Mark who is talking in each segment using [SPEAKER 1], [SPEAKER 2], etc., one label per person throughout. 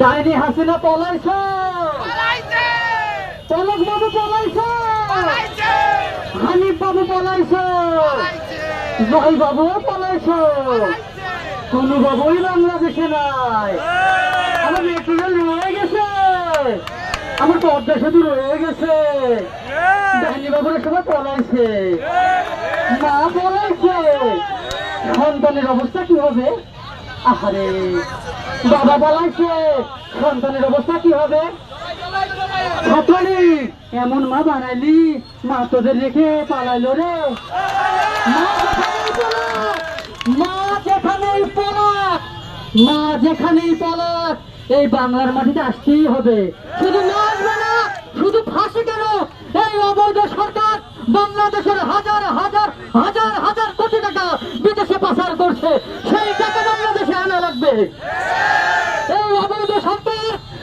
[SPEAKER 1] ডাইনি হাসিনা পলাইছ।
[SPEAKER 2] পালাইছে।
[SPEAKER 1] পলক বাবু পলাইছ।
[SPEAKER 2] পালাইছে।
[SPEAKER 1] হানিফ বাবু পলাইছ।
[SPEAKER 2] পালাইছে।
[SPEAKER 1] জয় বাবু পলাইছ। কোন বাবুই বাংলাদেশে নাই। আমার মেট্রোরেল রয়ে গেছে। আমার পদ্মা সেতু রয়ে গেছে। ডাইনি বাবুরা সবাই পলাইছে। মা পলাইছে। সন্তানের অবস্থা কি হবে? আহারে, বাবা পলাইছে সন্তানের অবস্থা কি হবে? এমন মা বানাইলি, মা তোদের রেখে পালাইলো রে। মা যেখানেই এই বাংলার মাটিতে আসতেই হবে। শুধু না শুধু ফাঁসি কেন? এই অবৈধ সরকার বাংলাদেশের হাজার হাজার হাজার হাজার কোটি টাকা বিদেশে পাচার করছে। সেই টাকা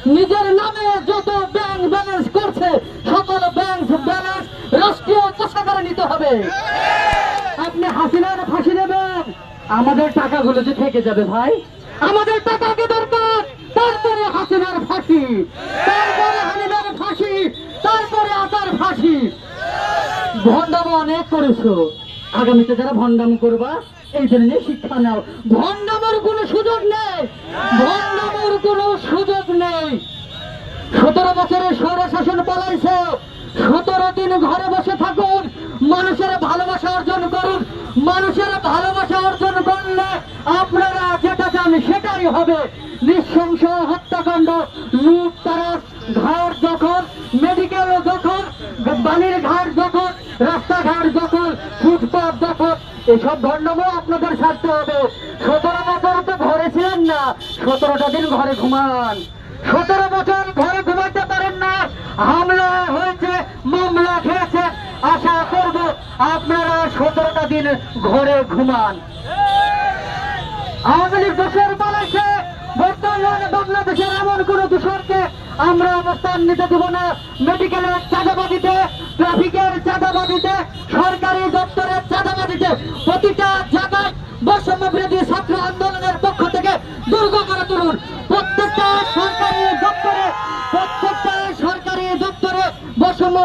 [SPEAKER 1] নিজের নামে যত ব্যাংক ব্যালেন্স করছে, সকল ব্যাংক ব্যালেন্স রাষ্ট্রীয় কোষাগারে নিতে হবে। আপনি হাসিনার ফাঁসি দেবেন। আমাদের টাকাগুলো যে থেকে যাবে ভাই? আমাদের টাকা আগে দরকার? তারপরে হাসিনার ফাঁসি। তারপরে হানিনার ফাঁসি। তারপরে আতার ফাঁসি। ভণ্ডাম অনেক করেছ। আগামীতে যারা ভণ্ডাম করবা এই জন্য শিক্ষা নাও। ভণ্ডামের কোনো সুযোগ নেই। ভণ্ডামের কোনো সুযোগ নেই। সতেরো বছরের সৌর শাসন পালাইছে। সতেরো দিন ঘরে বসে থাকুন। মানুষের ভালোবাসা অর্জন করুন। মানুষের ভালোবাসা অর্জন করলে আপনারা যেটা চান সেটাই হবে। নৃশংস হত্যাকাণ্ড লুট তারাস ঘর দখল মেডিকেল দখল, বালির ঘাট এসব ধর্মও আপনাদের ছাড়তে হবে। সতেরো বছর তো ঘরে ছিলেন না, সতেরোটা দিন ঘরে ঘুমান। সতেরো বছর ঘরে ঘুমাতে পারেন না, হামলা হয়েছে, মামলা খেয়েছে, আশা করব আপনারা সতেরোটা দিন ঘরে ঘুমান। আওয়ামী লীগ দোষের পালাইছে বর্তমানে বাংলাদেশের এমন কোন দূষণকে আমরা অবস্থান নিতে দেব না। মেডিকেলের চাঁদাবাদিতে ট্রাফিকের চাঁদাবাদিতে সরকারি দুর্গ করে তুলুন। প্রত্যেকটা সরকারি দপ্তরে, প্রত্যেকটা সরকারি দপ্তরে বৈষম্য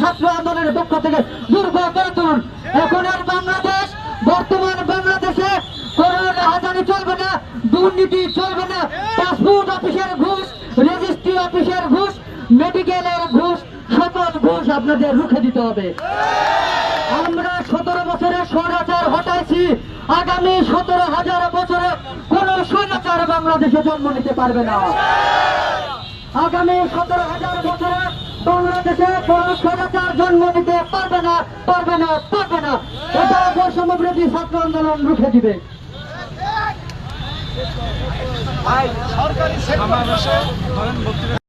[SPEAKER 1] ছাত্র আন্দোলনের পক্ষ থেকে দুর্গ করে তুলুন। এখন আর বাংলাদেশ, বর্তমান বাংলাদেশে কোনো রাজধানী চলবে না, দুর্নীতি চলবে না। পাসপোর্ট অফিসের ঘুষ, রেজিস্ট্রি অফিসের ঘুষ, মেডিকেলের ঘুষ, সকল ঘুষ আপনাদের রুখে দিতে হবে। আমরা সতেরো বছরে স্বৈরাচার হটাইছি আগামী সতেরো হাজার বছরে কোন স্বৈরাচার বাংলাদেশে জন্ম নিতে পারবে না। আগামী সতেরো হাজার বছরে বাংলাদেশে কোন স্বৈরাচার জন্ম নিতে পারবে না পারবে না পারবে না। এটা বৈষম্য বিরোধী ছাত্র আন্দোলন রুখে দিবে।
[SPEAKER 2] সরকারি